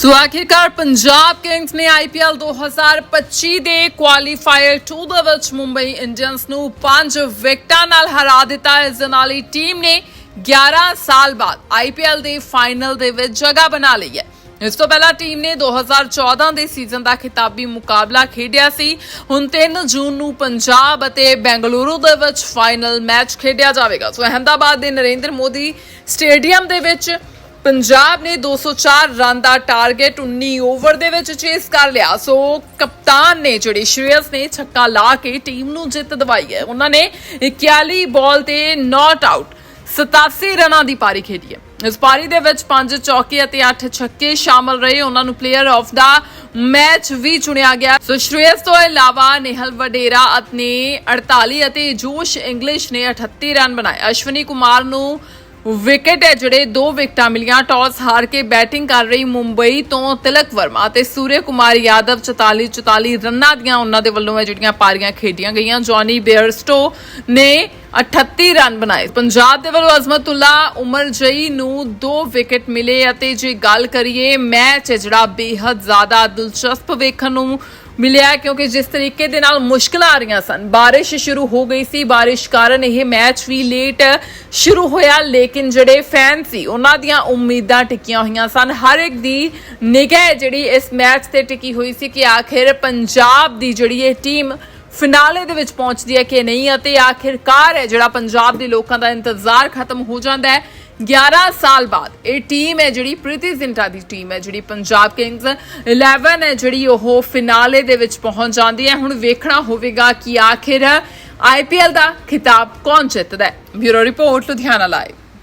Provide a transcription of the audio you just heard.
ਸੋ ਆਖਿਰਕਾਰ ਪੰਜਾਬ ਕਿੰਗਸ ਨੇ IPL 2025 ਦੇ ਕੁਆਲੀਫਾਇਰ 2 ਦੇ ਵਿੱਚ ਮੁੰਬਈ ਇੰਡੀਅਨਸ ਨੂੰ 5 ਵਿਕਟਾਂ ਨਾਲ ਹਰਾ ਦਿੱਤਾ ਇਸ ਦੇ ਨਾਲ ਹੀ ਟੀਮ ਨੇ 11 ਸਾਲ ਬਾਅਦ IPL ਦੇ ਫਾਈਨਲ ਦੇ ਵਿੱਚ ਜਗ੍ਹਾ ਬਣਾ ਲਈ ਹੈ। ਇਸ ਤੋਂ ਪਹਿਲਾਂ ਟੀਮ ਨੇ 2014 ਦੇ ਸੀਜ਼ਨ ਦਾ ਖਿਤਾਬੀ ਮੁਕਾਬਲਾ ਖੇਡਿਆ ਸੀ। ਹੁਣ 3 ਜੂਨ ਨੂੰ ਪੰਜਾਬ ਅਤੇ ਬੈਂਗਲੁਰੂ ਦੇ ਵਿੱਚ ਫਾਈਨਲ ਮੈਚ ਖੇਡਿਆ ਜਾਵੇਗਾ। ਸੋ ਅਹਿਮਦਾਬਾਦ ਦੇ ਨਰਿੰਦਰ ਮੋਦੀ ਸਟੇਡੀਅਮ ਦੇ ਵਿੱਚ ਪੰਜਾਬ ਨੇ 204 ਰਨ ਦਾ ਟਾਰਗੇਟ 19 ਓਵਰ ਦੇ ਵਿੱਚ ਚੇਸ ਕਰ ਲਿਆ। ਸੋ ਕਪਤਾਨ ਨੇ ਜਿਹੜੀ ਸ਼੍ਰੇਯਸ ਨੇ ਛੱਕਾ ਲਾ ਕੇ ਟੀਮ ਨੂੰ ਜਿੱਤ ਦਿਵਾਈ ਹੈ। ਉਹਨਾਂ ਨੇ 41 ਬਾਲ ਤੇ ਨਾਟ ਆਊਟ 87 ਰਨਾਂ ਦੀ ਪਾਰੀ ਖੇਡੀ ਹੈ। ਇਸ ਪਾਰੀ ਦੇ ਵਿੱਚ 5 ਚੌਕੇ ਅਤੇ 8 ਛੱਕੇ ਸ਼ਾਮਲ ਰਹੇ। ਉਹਨਾਂ ਨੂੰ ਪਲੇਅਰ ਆਫ ਦਾ ਮੈਚ ਵੀ ਚੁਣਿਆ ਗਿਆ। ਸੋ ਸ਼੍ਰੇਅਸ ਤੋਂ ਇਲਾਵਾ ਨਿਹਲ ਵਡੇਰਾ ਨੇ 48 ਅਤੇ ਜੋਸ਼ ਇੰਗਲਿਸ਼ ਨੇ 38 ਰਨ ਬਣਾਏ। ਅਸ਼ਵਨੀ ਕੁਮਾਰ ਨੂੰ ਵਿਕਟ ਹੈ ਜਿਹੜੇ ਦੋ ਵਿਕਟਾਂ ਮਿਲੀਆਂ ਟਾਸ ਹਾਰ ਕੇ ਬੈਟਿੰਗ ਕਰ ਰਹੀ ਮੁੰਬਈ ਤੋਂ ਤਿਲਕ ਵਰਮਾ ਤੇ ਸੂਰਯ ਕੁਮਾਰ ਯਾਦਵ 44 44 ਰਨਾਂ ਦੀਆਂ ਉਹਨਾਂ ਦੇ ਵੱਲੋਂ ਹੈ ਜਿਹੜੀਆਂ ਪਾਰੀਆਂ ਖੇਡੀਆਂ ਗਈਆਂ। ਜੌਨੀ ਬੇਅਰਸਟੋ ਨੇ 38 ਰਨ ਬਣਾਏ। ਪੰਜਾਬ ਦੇ ਵੱਲੋਂ ਅਜ਼ਮਤੁੱਲਾ ਉਮਰ ਜਈ ਨੂੰ ਦੋ ਵਿਕਟ ਮਿਲੇ ਅਤੇ ਜੇ ਗੱਲ ਕਰੀਏ ਮੈਚ ਹੈ ਜਿਹੜਾ ਬੇहद ਜ਼ਿਆਦਾ ਦਿਲਚਸਪ ਵੇਖਣ ਨੂੰ ਮਿਲਿਆ ਕਿਉਂਕਿ ਜਿਸ ਤਰੀਕੇ ਦੇ ਨਾਲ ਮੁਸ਼ਕਲਾਂ ਆ ਰਹੀਆਂ ਸਨ। ਬਾਰਿਸ਼ ਸ਼ੁਰੂ ਹੋ ਗਈ ਸੀ। ਬਾਰਿਸ਼ ਕਾਰਨ ਇਹ ਮੈਚ ਵੀ ਲੇਟ ਸ਼ੁਰੂ ਹੋਇਆ, ਲੇਕਿਨ ਜਿਹੜੇ ਫੈਨ ਸੀ, ਉਹਨਾਂ ਦੀਆਂ ਉਮੀਦਾਂ ਟਿਕੀਆਂ ਹੋਈਆਂ ਸਨ। ਹਰ ਇੱਕ ਦੀ ਨਿਗਾਹ ਜਿਹੜੀ ਇਸ ਮੈਚ ਤੇ ਟਿਕੀ ਹੋਈ ਸੀ ਕਿ ਆਖਿਰ ਪੰਜਾਬ ਦੀ ਜਿਹੜੀ ਇਹ ਟੀਮ ਫਿਨਾਲੇ ਦੇ ਵਿੱਚ ਪਹੁੰਚਦੀ ਹੈ ਕਿ ਨਹੀਂ, ਅਤੇ ਆਖਿਰਕਾਰ ਹੈ ਜਿਹੜਾ ਪੰਜਾਬ ਦੇ ਲੋਕਾਂ ਦਾ ਇੰਤਜ਼ਾਰ ਖਤਮ ਹੋ ਜਾਂਦਾ ਹੈ। 11 ਸਾਲ ਬਾਅਦ ਇਹ ਟੀਮ ਹੈ ਜਿਹੜੀ ਪ੍ਰੀਤੀ ਜ਼ਿੰਟਾ ਦੀ ਟੀਮ ਹੈ, ਜਿਹੜੀ ਪੰਜਾਬ ਕਿੰਗਸ 11 ਹੈ, ਜਿਹੜੀ ਉਹ ਫਿਨਾਲੇ ਦੇ ਵਿੱਚ ਪਹੁੰਚ ਜਾਂਦੀ ਹੈ। ਹੁਣ ਵੇਖਣਾ ਹੋਵੇਗਾ ਕਿ ਆਖਿਰ ਆਈਪੀਐਲ ਦਾ ਖਿਤਾਬ ਕੌਣ ਜਿੱਤਦਾ ਹੈ। Bureau report Ludhiana live